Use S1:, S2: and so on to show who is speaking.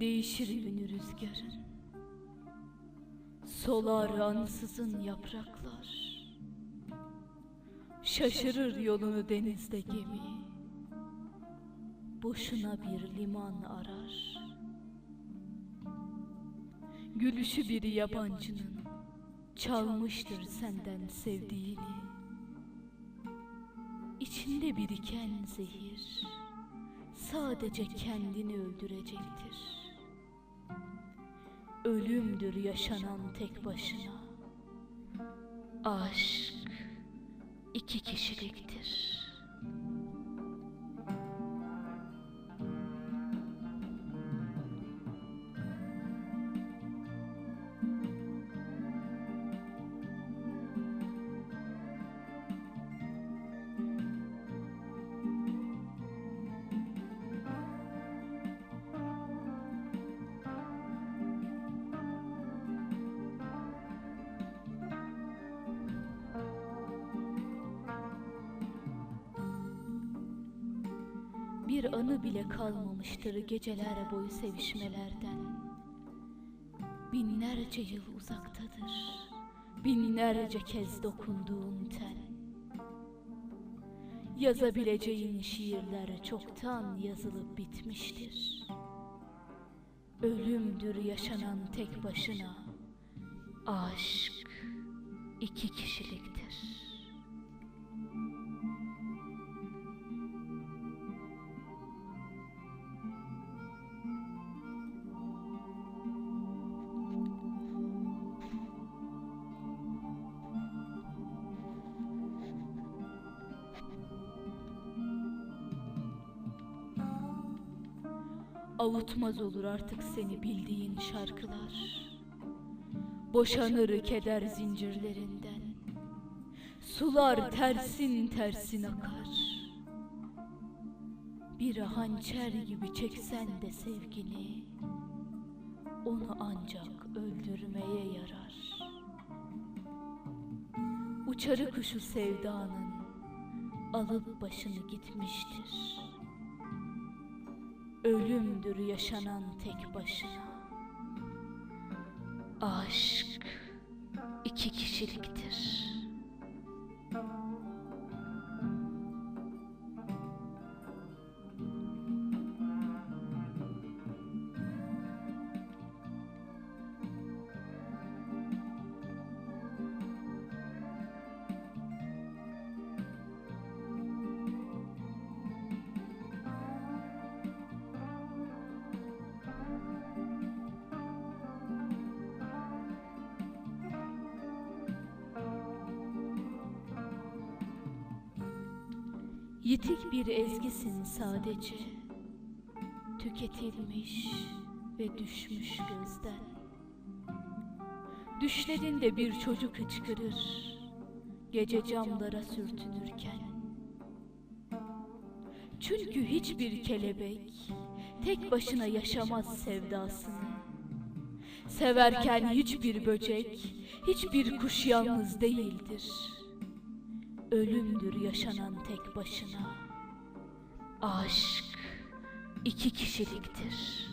S1: Değişir yönü rüzgarın Solar ansızın yapraklar. Şaşırır yolunu denizde gemi. Boşuna bir liman arar. Gülüşü bir yabancının Çalmıştır senden sevdiğini. İçinde biriken zehir Sadece kendini öldürecektir Ölümdür yaşanan tek başına. Aşk iki kişiliktir Bir anı bile kalmamıştır geceler boyu sevişmelerden. Binlerce yıl uzaktadır, binlerce kez dokunduğun ten. Yazabileceğin şiirler çoktan yazılıp bitmiştir. Ölümdür yaşanan tek başına, aşk iki kişiliktir. Avutmaz olur artık seni bildiğin şarkılar. Boşanır keder zincirlerinden. Sular tersin tersin akar. Bir hançer gibi çeksen de sevgini Onu ancak öldürmeye yarar. Uçarı kuşu sevdanın Alıp başını gitmiştir Ölümdür yaşanan tek başına. Aşk iki kişiliktir. Yitik bir ezgisin sadece. Tüketilmiş ve düşmüş gözden. Düşlerinde bir çocuk hıçkırır Gece camlara sürtünürken. Çünkü hiçbir kelebek Tek başına yaşamaz sevdasını. Severken hiçbir böcek Hiçbir kuş yalnız değildir Ölümdür yaşanan tek başına. Aşk iki kişiliktir.